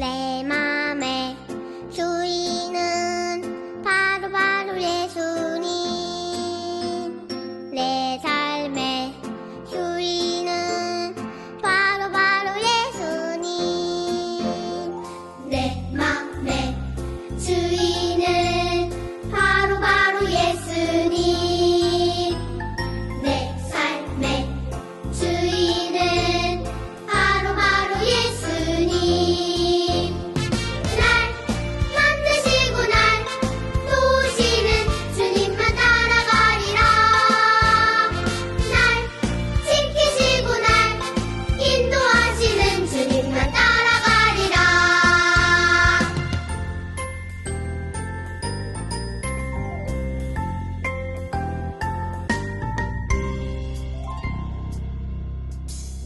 내 맘의 주인은 바로바로 바로 예수님. 내 삶의 주인은 바로바로 예수님. 내 맘의 주인은 바로바로 예수님.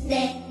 Nee.